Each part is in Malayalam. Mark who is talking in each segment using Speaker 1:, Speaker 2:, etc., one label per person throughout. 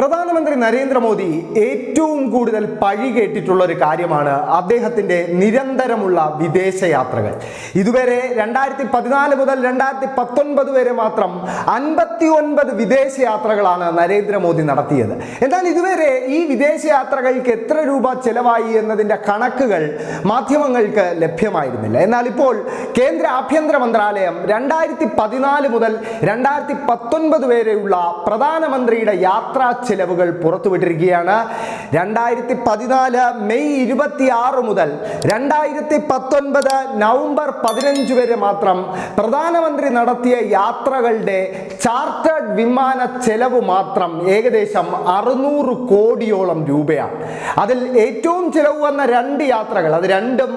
Speaker 1: പ്രധാനമന്ത്രി നരേന്ദ്രമോദി ഏറ്റവും കൂടുതൽ പഴി കേട്ടിട്ടുള്ള ഒരു കാര്യമാണ് അദ്ദേഹത്തിന്റെ നിരന്തരമുള്ള വിദേശയാത്രകൾ. ഇതുവരെ രണ്ടായിരത്തി പതിനാല് മുതൽ രണ്ടായിരത്തി പത്തൊൻപത് വരെ മാത്രം അൻപത്തി ഒൻപത് വിദേശയാത്രകളാണ് നരേന്ദ്രമോദി നടത്തിയത്. എന്നാൽ ഇതുവരെ ഈ വിദേശയാത്രകൾക്ക് എത്ര രൂപ ചെലവായി എന്നതിന്റെ കണക്കുകൾ മാധ്യമങ്ങൾക്ക് ലഭ്യമായിരുന്നില്ല. എന്നാൽ ഇപ്പോൾ കേന്ദ്ര ആഭ്യന്തര മന്ത്രാലയം രണ്ടായിരത്തി പതിനാല് മുതൽ രണ്ടായിരത്തി പത്തൊൻപത് വരെയുള്ള പ്രധാനമന്ത്രിയുടെ യാത്രാ ചെലവുകൾ പുറത്തുവിട്ടിരിക്കുകയാണ്. രണ്ടായിരത്തി പതിനാല് മെയ് ഇരുപത്തി ആറ് മുതൽ രണ്ടായിരത്തി പത്തൊൻപത് നവംബർ പതിനഞ്ച് വരെ മാത്രം പ്രധാനമന്ത്രി നടത്തിയ യാത്രകളുടെ ചാർട്ടേഡ് വിമാന ചെലവ് മാത്രം ഏകദേശം അറുന്നൂറ് കോടിയോളം രൂപയാണ്. അതിൽ ഏറ്റവും ചിലവ് വന്ന രണ്ട് യാത്രകൾ അത് രണ്ടും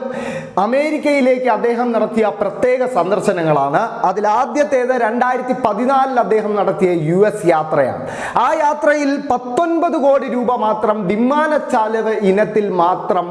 Speaker 1: അമേരിക്കയിലേക്ക് അദ്ദേഹം നടത്തിയ പ്രത്യേക സന്ദർശനങ്ങളാണ്. അതിൽ ആദ്യത്തേത് രണ്ടായിരത്തി പതിനാലിൽ അദ്ദേഹം നടത്തിയ യു എസ് യാത്രയാണ്. ആ യാത്രയിൽ പത്തൊൻപത് കോടി രൂപ മാത്രം വിമാന ചെലവ് ഇനത്തിൽ മാത്രം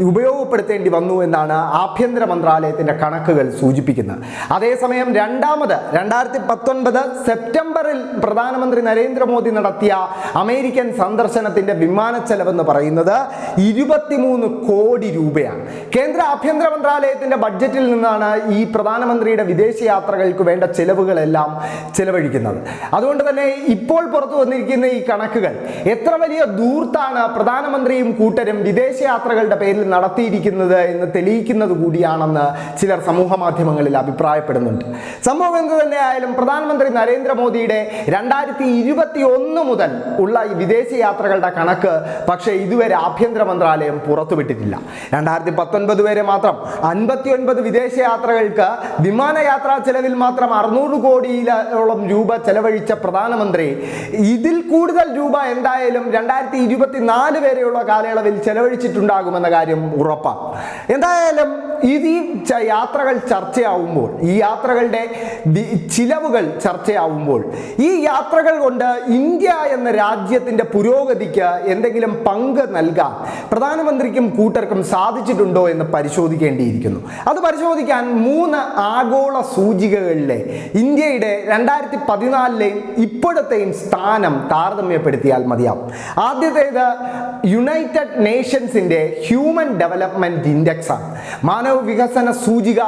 Speaker 1: ഉപയോഗപ്പെടുത്തേണ്ടി വന്നു എന്നാണ് ആഭ്യന്തര മന്ത്രാലയത്തിന്റെ കണക്കുകൾ സൂചിപ്പിക്കുന്നത്. അതേസമയം രണ്ടാമത് രണ്ടായിരത്തി പത്തൊൻപത് സെപ്റ്റംബറിൽ പ്രധാനമന്ത്രി നരേന്ദ്രമോദി നടത്തിയ അമേരിക്കൻ സന്ദർശനത്തിന്റെ വിമാന ചെലവെന്ന് പറയുന്നത് ഇരുപത്തിമൂന്ന് കോടി രൂപയാണ്. കേന്ദ്ര ആഭ്യന്തര മന്ത്രാലയത്തിന്റെ ബഡ്ജറ്റിൽ നിന്നാണ് ഈ പ്രധാനമന്ത്രിയുടെ വിദേശ യാത്രകൾക്ക് വേണ്ട ചെലവുകളെല്ലാം ചെലവഴിക്കുന്നത്. അതുകൊണ്ട് തന്നെ ഇപ്പോൾ പുറത്തു വന്നിരിക്കുന്ന ഈ കണക്കുകൾ എത്ര വലിയ ദൂർത്താണ് പ്രധാനമന്ത്രിയും കൂട്ടരും വിദേശ യാത്രകളുടെ പേരിൽ നടത്തിയിരിക്കുന്നത് എന്ന് തെളിയിക്കുന്നത് കൂടിയാണെന്ന് ചിലർ സമൂഹ മാധ്യമങ്ങളിൽ അഭിപ്രായപ്പെടുന്നുണ്ട്. സംഭവം എന്ത് തന്നെയായാലും പ്രധാനമന്ത്രി നരേന്ദ്രമോദിയുടെ രണ്ടായിരത്തി ഇരുപത്തി ഒന്ന് മുതൽ ഉള്ള ഈ വിദേശ യാത്രകളുടെ കണക്ക് പക്ഷേ ഇതുവരെ ആഭ്യന്തര മന്ത്രാലയം പുറത്തുവിട്ടിട്ടില്ല. രണ്ടായിരത്തി പത്തൊൻപത് വരെ മാത്രം അൻപത്തി ഒൻപത് വിദേശ യാത്രകൾക്ക് വിമാനയാത്രാ ചെലവിൽ മാത്രം അറുന്നൂറ് കോടിയിലോളം രൂപ ചെലവഴിച്ച പ്രധാനമന്ത്രി. ഇതിൽ കൂടുതൽ രൂപ എന്തായാലും രണ്ടായിരത്തി ഇരുപത്തിനാല് വരെയുള്ള കാലയളവിൽ ചെലവഴിച്ചിട്ടുണ്ടാകുമെന്ന കാര്യം ഉറപ്പാണ് എന്തായാലും ഇത് ഈ യാത്രകൾ ചർച്ചയാവുമ്പോൾ ഈ യാത്രകളുടെ ചിലവുകൾ ചർച്ചയാവുമ്പോൾ ഈ യാത്രകൾ കൊണ്ട് ഇന്ത്യ എന്ന രാജ്യത്തിന്റെ പുരോഗതിക്ക് എന്തെങ്കിലും പങ്ക് നൽകാൻ പ്രധാനമന്ത്രിക്കും കൂട്ടർക്കും സാധിച്ചിട്ടുണ്ടോ എന്ന് പരിശോധിക്കേണ്ടിയിരിക്കുന്നു. അത് പരിശോധിക്കാൻ മൂന്ന് ആഗോള സൂചികകളിലെ ഇന്ത്യയുടെ രണ്ടായിരത്തി പതിനാലിലെയും ഇപ്പോഴത്തെയും സ്ഥാനം താരതമ്യപ്പെടുത്തിയാൽ മതിയാവും. ആദ്യത്തേത് യുണൈറ്റഡ് നേഷൻസിന്റെ ഹ്യൂമൻ ഡെവലപ്മെന്റ് ഇൻഡെക്സ് ആണ് മാനവ വികസന സൂചിക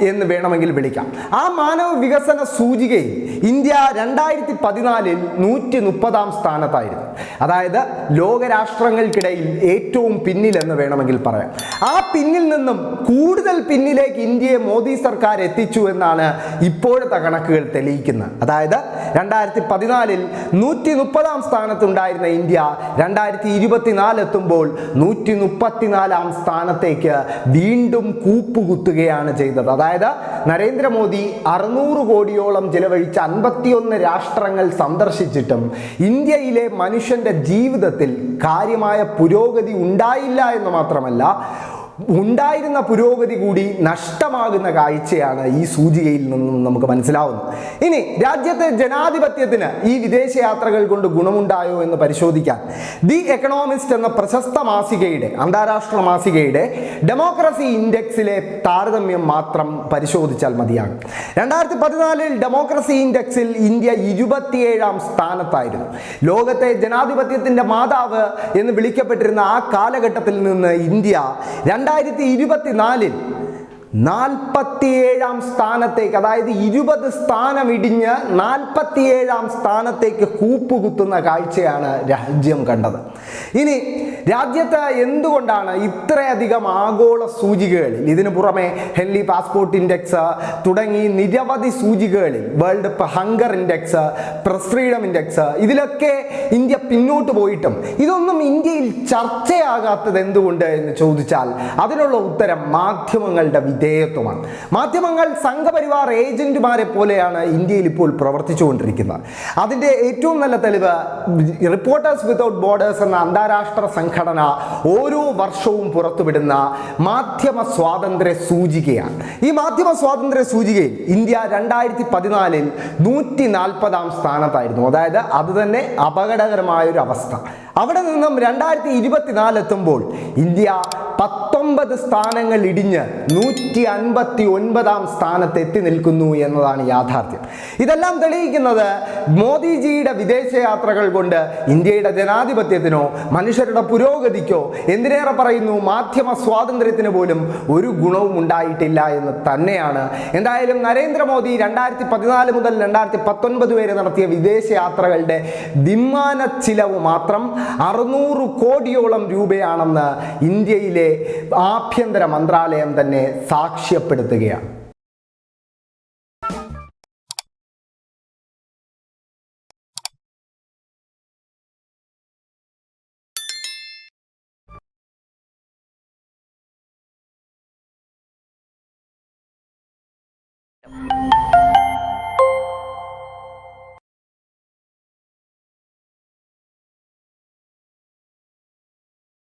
Speaker 1: എന്ന് വേണമെങ്കിൽ വിളിക്കാം. ആ മാനവ വികസന സൂചികയിൽ ഇന്ത്യ രണ്ടായിരത്തി പതിനാലിൽ നൂറ്റി മുപ്പതാം സ്ഥാനത്തായിരുന്നു. അതായത് ലോകരാഷ്ട്രങ്ങൾക്കിടയിൽ ഏറ്റവും പിന്നിലെന്ന് വേണമെങ്കിൽ പറയാം. ആ പിന്നിൽ നിന്നും കൂടുതൽ പിന്നിലേക്ക് ഇന്ത്യയെ മോദി സർക്കാർ എത്തിച്ചു എന്നാണ് ഇപ്പോഴത്തെ കണക്കുകൾ തെളിയിക്കുന്നത്. അതായത് രണ്ടായിരത്തി പതിനാലിൽ നൂറ്റി മുപ്പതാം സ്ഥാനത്തുണ്ടായിരുന്ന ഇന്ത്യ രണ്ടായിരത്തി ഇരുപത്തിനാല് എത്തുമ്പോൾ നൂറ്റി മുപ്പത്തിനാലാം സ്ഥാനത്തേക്ക് വീണ്ടും കൂപ്പുകുത്തുകയാണ് ചെയ്തത്. അതായത് നരേന്ദ്രമോദി അറുന്നൂറ് കോടിയോളം ചിലവഴിച്ച അൻപത്തിയൊന്ന് രാഷ്ട്രങ്ങൾ സന്ദർശിച്ചിട്ടും ഇന്ത്യയിലെ മനുഷ്യന്റെ ജീവിതത്തിൽ കാര്യമായ പുരോഗതി ഉണ്ടായില്ല എന്ന് മാത്രമല്ല ഉണ്ടായിരുന്ന പുരോഗതി കൂടി നഷ്ടമാകുന്ന കാഴ്ചയാണ് ഈ സൂചികയിൽ നിന്നും നമുക്ക് മനസ്സിലാവുന്നത്. ഇനി രാജ്യത്തെ ജനാധിപത്യത്തിന് ഈ വിദേശ യാത്രകൾ കൊണ്ട് ഗുണമുണ്ടായോ എന്ന് പരിശോധിക്കാൻ ദി എക്കണോമിസ്റ്റ് എന്ന പ്രശസ്ത മാസികയുടെ അന്താരാഷ്ട്ര മാസികയുടെ ഡെമോക്രസി ഇൻഡെക്സിലെ താരതമ്യം മാത്രം പരിശോധിച്ചാൽ മതിയാണ് രണ്ടായിരത്തി പതിനാലിൽ ഡെമോക്രസി ഇൻഡെക്സിൽ ഇന്ത്യ ഇരുപത്തിയേഴാം സ്ഥാനത്തായിരുന്നു. ലോകത്തെ ജനാധിപത്യത്തിന്റെ മാതാവ് എന്ന് വിളിക്കപ്പെട്ടിരുന്ന ആ കാലഘട്ടത്തിൽ നിന്ന് ഇന്ത്യ രണ്ടായിരത്തി ഇരുപത്തിനാലിൽ നാൽപ്പത്തിയേഴാം സ്ഥാനത്തേക്ക് അതായത് ഇരുപത് സ്ഥാനം ഇടിഞ്ഞ് നാൽപ്പത്തിയേഴാം സ്ഥാനത്തേക്ക് കൂപ്പുകുത്തുന്ന കാഴ്ചയാണ് രാജ്യം കണ്ടത്. ഇനി രാജ്യത്ത് എന്തുകൊണ്ടാണ് ഇത്രയധികം ആഗോള സൂചികകളിൽ ഇതിനു പുറമെ ഹെൻലി പാസ്പോർട്ട് ഇൻഡെക്സ് തുടങ്ങി നിരവധി സൂചികകളിൽ world hunger index press freedom index ഇതിലൊക്കെ ഇന്ത്യ പിന്നോട്ട് പോയിട്ടും ഇതൊന്നും ഇന്ത്യയിൽ ചർച്ചയാകാത്തത് എന്തുകൊണ്ട് എന്ന് ചോദിച്ചാൽ അതിനുള്ള ഉത്തരം മാധ്യമങ്ങളുടെ വിധേയത്വമാണ്. മാധ്യമങ്ങൾ സംഘപരിവാർ ഏജന്റുമാരെ പോലെയാണ് ഇന്ത്യയിൽ ഇപ്പോൾ പ്രവർത്തിച്ചുകൊണ്ടിരിക്കുന്നത്. അതിന്റെ ഏറ്റവും നല്ല തെളിവ് റിപ്പോർട്ടേഴ്സ് വിതൗട്ട് ബോർഡേഴ്സ് എന്ന അന്താരാഷ്ട്ര സംഘടന ഓരോ വർഷവും പുറത്തുവിടുന്ന മാധ്യമ സ്വാതന്ത്ര്യ സൂചികയാണ്. ഈ മാധ്യമ സ്വാതന്ത്ര്യ സൂചികയിൽ ഇന്ത്യ രണ്ടായിരത്തി പതിനാലിൽ നൂറ്റി നാൽപ്പതാം സ്ഥാനത്തായിരുന്നു. അതായത് അത് തന്നെ അപകടകരമായൊരു അവസ്ഥ അവിടെ നിന്നും രണ്ടായിരത്തി ഇരുപത്തിനാല് എത്തുമ്പോൾ ഇന്ത്യ പത്തൊമ്പത് സ്ഥാനങ്ങൾ ഇടിഞ്ഞ് നൂറ്റി അൻപത്തി ഒൻപതാം സ്ഥാനത്ത് എത്തി നിൽക്കുന്നു എന്നതാണ് യാഥാർത്ഥ്യം. ഇതെല്ലാം തെളിയിക്കുന്നത് മോദിജിയുടെ വിദേശയാത്രകൾ കൊണ്ട് ഇന്ത്യയുടെ ജനാധിപത്യത്തിനോ മനുഷ്യരുടെ പുരോഗതിക്കോ എന്തിനേറെ പറയുന്നു? മാധ്യമ സ്വാതന്ത്ര്യത്തിന് പോലും ഒരു ഗുണവും ഉണ്ടായിട്ടില്ല എന്ന് തന്നെയാണ്. എന്തായാലും നരേന്ദ്രമോദി രണ്ടായിരത്തി പതിനാല് മുതൽ രണ്ടായിരത്തി പത്തൊൻപത് വരെ നടത്തിയ വിദേശയാത്രകളുടെ വിമാന ചിലവ് മാത്രം അറുന്നൂറ് കോടിയോളം രൂപയാണെന്ന് ഇന്ത്യയിലെ ആഭ്യന്തര മന്ത്രാലയം തന്നെ സാക്ഷ്യപ്പെടുത്തുകയാണ്.